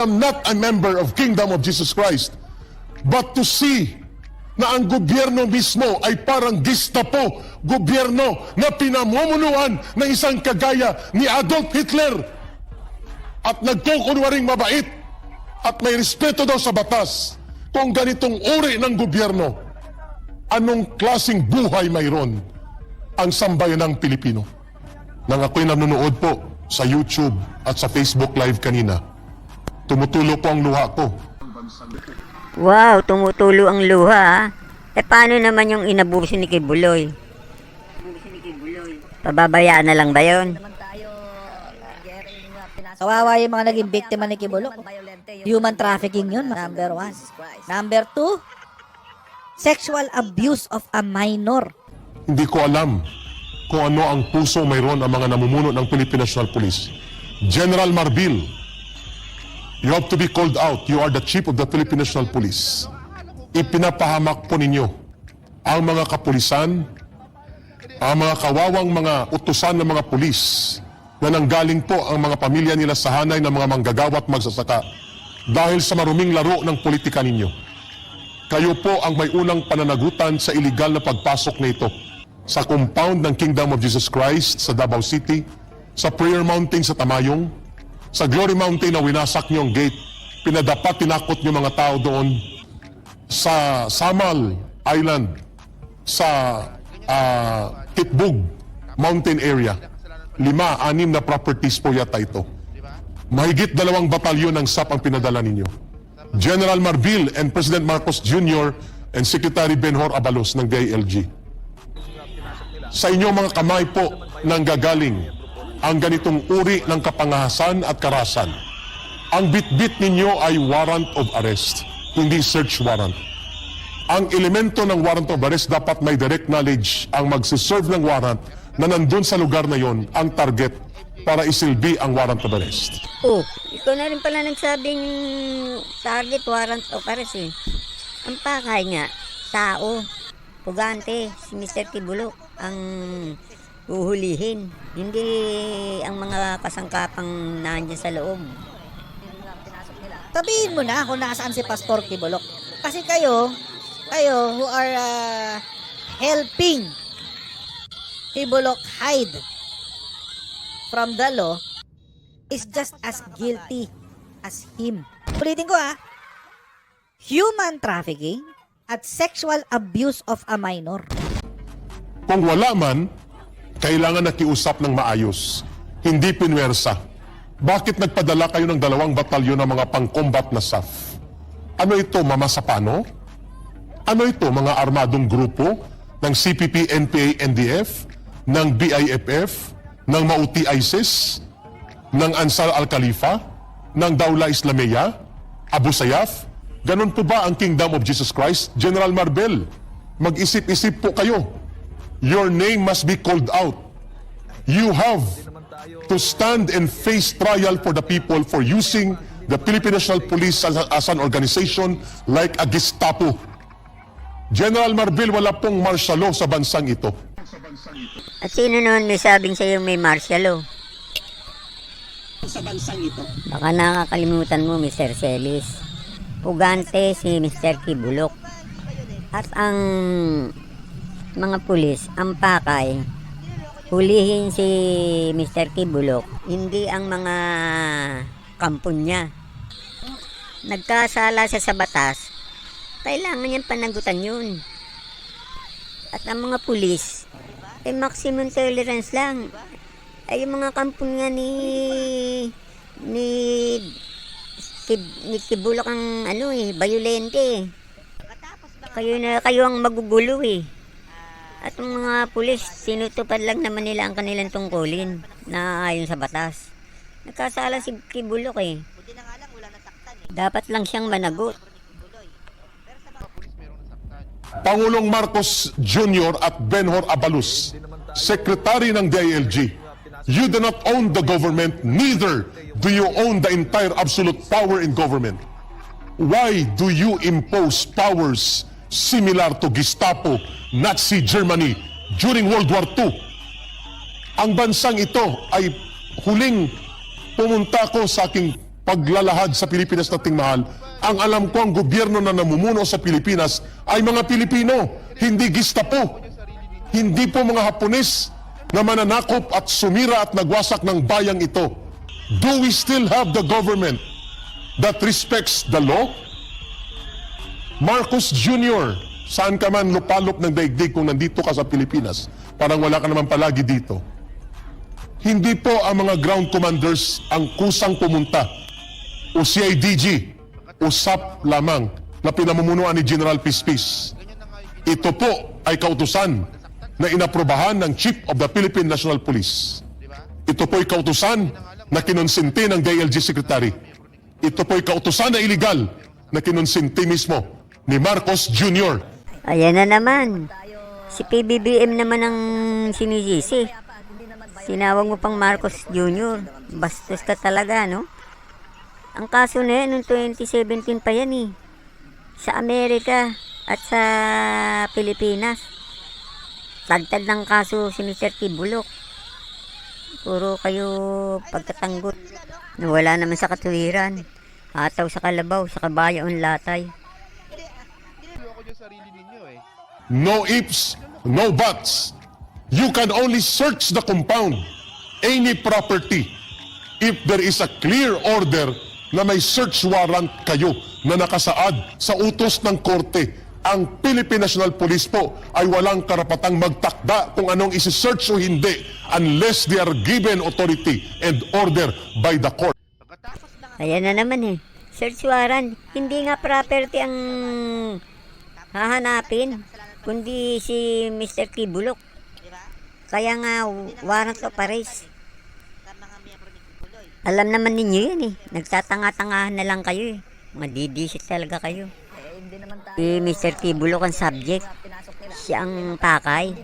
am not a member of Kingdom of Jesus Christ. But to see na ang gobyerno mismo ay parang Gestapo, gobyerno na pinamumunuan ng isang kagaya ni Adolf Hitler at nagkukunwaring mabait at may respeto daw sa batas kung ganitong uri ng gobyerno, anong klasing buhay mayroon ang sambayanang Pilipino? Nang ako'y nanonood po sa YouTube at sa Facebook Live kanina, tumutulo po ang luha ko Wow, tumutulo ang luha. Eh paano naman yung inabuso ni Kibuloy? Pababayaan na lang ba yun? Kawawa yung mga naging biktima ni Kibulok. Human trafficking yun, number one. Number two, sexual abuse of a minor. Hindi ko alam kung ano ang puso mayroon ang mga namumuno ng Philippine National Police. General Marbil, you have to be called out. You are the chief of the Philippine National Police. Ipinapahamak po ninyo ang mga kapulisan, ang mga kawawang mga utusan ng mga pulis na nanggaling po ang mga pamilya nila sa hanay ng mga manggagawa at magsasaka dahil sa maruming laro ng politika ninyo. Kayo po ang may unang pananagutan sa iligal na pagpasok nito sa compound ng Kingdom of Jesus Christ sa Davao City, sa Prayer Mountain sa Tamayong, sa Glory Mountain na winasak niyo ang gate, pinadapat, tinakot niyo mga tao doon, sa Samal Island, sa ah, Kitbug Mountain area. Lima, anim na properties po yata ito. Mahigit dalawang batalyon ng SAP ang pinadala ninyo. General Marvil and President Marcos Jr. and Secretary Benhor Abalos ng DILG. Sa inyong mga kamay po nang gagaling ang ganitong uri ng kapangahasan at karasan. Ang bitbit ninyo ay warrant of arrest, hindi search warrant. Ang elemento ng warrant of arrest dapat may direct knowledge ang magsiserve ng warrant na nandun sa lugar na yon ang target para isilbi ang warrant of arrest. Oh, ikaw na rin pala nagsabing target warrant of arrest eh. Ang pakay nga, tao, pugante, si Mr. Kibulok ang uhulihin. Hindi ang mga kasangkapang nandiyan sa loob. Sabihin mo na kung nasaan si Pastor Kibulok. Kasi kayo, kayo who are uh, helping Kibulok hide from the law is just as guilty as him. Ulitin ko ah. Human trafficking at sexual abuse of a minor. Kung wala man, kailangan nakiusap ng maayos, hindi pinwersa. Bakit nagpadala kayo ng dalawang batalyon ng mga pang-combat na SAF? Ano ito, Mama Sapano? Ano ito, mga armadong grupo ng CPP, NPA, NDF, ng BIFF, ng Mauti ISIS, ng Ansar al-Khalifa, ng Dawla Islamiyah, Abu Sayyaf? Ganon po ba ang Kingdom of Jesus Christ? General Marbel, mag-isip-isip po kayo. Your name must be called out. You have to stand and face trial for the people for using the Philippine National Police as, as an organization like a Gestapo. General Marbil, wala pong martial law sa bansang ito. At sino naman may sabing sa'yo may martial law? Baka nakakalimutan mo, Mr. Celis. Pugante si Mr. Kibulok. At ang mga pulis, ang pakay, hulihin si Mr. Kibulok, hindi ang mga kampon niya. Nagkasala siya sa batas, kailangan niyang panagutan yun. At ang mga pulis, eh maximum tolerance lang. Ay yung mga kampon nga ni ni ni Kibulok ang ano eh, violente eh. Kayo na kayo ang magugulo eh. At ang mga pulis, sinutupad lang naman nila ang kanilang tungkulin na ayon sa batas. Nagkasala si Kibulok eh. Dapat lang siyang managot. Pangulong Marcos Jr. at Benhor Abalus, Secretary ng DILG, you do not own the government, neither do you own the entire absolute power in government. Why do you impose powers similar to Gestapo, Nazi Germany during World War II? Ang bansang ito ay huling pumunta ko sa aking paglalahad sa Pilipinas nating mahal, ang alam ko ang gobyerno na namumuno sa Pilipinas ay mga Pilipino, hindi Gestapo. Hindi po mga Hapones na mananakop at sumira at nagwasak ng bayang ito. Do we still have the government that respects the law? Marcos Jr., saan ka man lupalop ng daigdig kung nandito ka sa Pilipinas? Parang wala ka naman palagi dito. Hindi po ang mga ground commanders ang kusang pumunta o CIDG o SAP lamang na pinamumunuan ni General Pispis. Ito po ay kautusan na inaprobahan ng Chief of the Philippine National Police. Ito po ay kautusan na kinonsinti ng DILG Secretary. Ito po ay kautusan na iligal na kinonsinti mismo ni Marcos Jr. Ayan na naman. Si PBBM naman ang sinisisi. Sinawag mo pang Marcos Jr. Bastos ka talaga, no? Ang kaso na yan, noong 2017 pa yan eh. Sa Amerika at sa Pilipinas. Tagtad ng kaso si Mr. Tibulok. Puro kayo pagtatanggot. Nawala naman sa katuwiran. Ataw sa kalabaw, sa kabayo ang latay. No ifs, no buts. You can only search the compound, any property, if there is a clear order na may search warrant kayo na nakasaad sa utos ng korte. Ang Philippine National Police po ay walang karapatang magtakda kung anong isi-search o hindi unless they are given authority and order by the court. Ayan na naman eh. Search warrant. Hindi nga property ang hahanapin, kundi si Mr. Kibulok. Kaya nga, warrant of arrest. Alam naman ninyo yun eh. Nagtatanga-tangahan na lang kayo eh. Mga didisit talaga kayo. Si Mr. Kibulok ang subject. Siya ang pakay.